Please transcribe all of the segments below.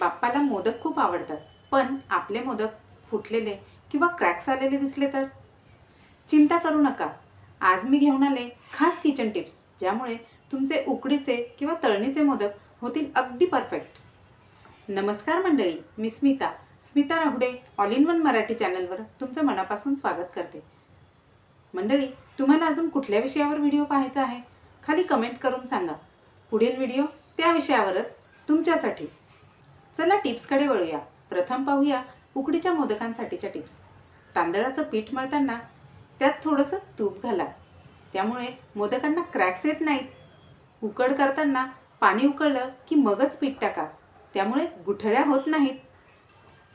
बाप्पाला मोदक खूप आवडतात. पण आपले मोदक फुटलेले किंवा क्रॅक्स आलेले दिसले तर? चिंता करू नका. आज मी घेऊन आले खास किचन टिप्स ज्यामुळे तुमचे उकडीचे किंवा तळणीचे मोदक होतील अगदी परफेक्ट नमस्कार मंडळी मी Smita. Smita Rahude all in one Marathi चॅनलवर तुमचं मनापासून स्वागत करते. मंडळी तुम्हाला अजून कुठल्या विषयावर व्हिडिओ पाहायचा आहे? खाली कमेंट करून सांगा. पुढील व्हिडिओ त्या विषयावरच तुमच्यासाठी. चला टिप्सकडे वळूया. प्रथम पाहूया उकडीच्या मोदकांसाठीच्या टिप्स. तांदळाचं पीठ मळताना त्यात थोडंसं तूप घाला. त्यामुळे मोदकांना क्रॅक्स येत नाहीत. उकड करताना पाणी उकळलं की मगच पीठ टाका. त्यामुळे गुठळ्या होत नाहीत.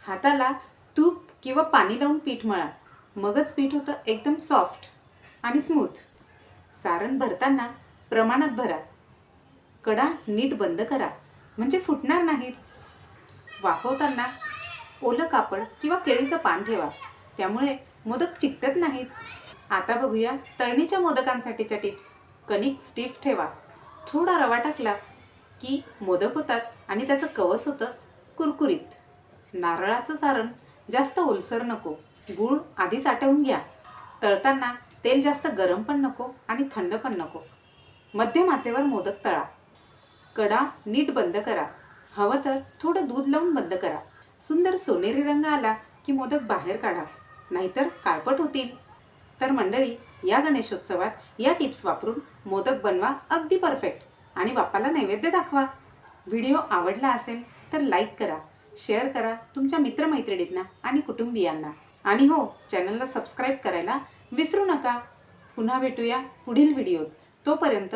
हाताला तूप किंवा पाणी लावून पीठ मळा. मगच पीठ होतं एकदम सॉफ्ट आणि स्मूथ. सारण भरताना प्रमाणात भरा. कडा नीट बंद करा. म्हणजे फुटणार नाहीत. वाफवताना ओलं कापड किंवा केळीचं पान ठेवा. त्यामुळे मोदक चिकटत नाहीत. आता बघूया तळणीच्या मोदकांसाठीच्या टिप्स. कणिक स्टिफ ठेवा. थोडा रवा टाकला की मोदक होतात आणि त्याचं कवच होतं कुरकुरीत. नारळाचं सारण जास्त ओलसर नको. गूळ आधीच आटवून घ्या. तळताना तेल जास्त गरम पण नको आणि थंड पण नको. मध्यम आचेवर मोदक तळा. कडा नीट बंद करा. हवं तर थोडं दूध लावून बंद करा. सुंदर सोनेरी रंग आला की मोदक बाहेर काढा नाहीतर काळपट होतील. तर मंडळी या गणेशोत्सवात या टिप्स वापरून मोदक बनवा अगदी परफेक्ट आणि बाप्पाला नैवेद्य दाखवा. व्हिडिओ आवडला असेल तर लाईक करा शेअर करा तुमच्या मित्रमैत्रिणींना आणि कुटुंबियांना. आणि हो चॅनलला सबस्क्राईब करायला विसरू नका. पुन्हा भेटूया पुढील व्हिडिओत. तोपर्यंत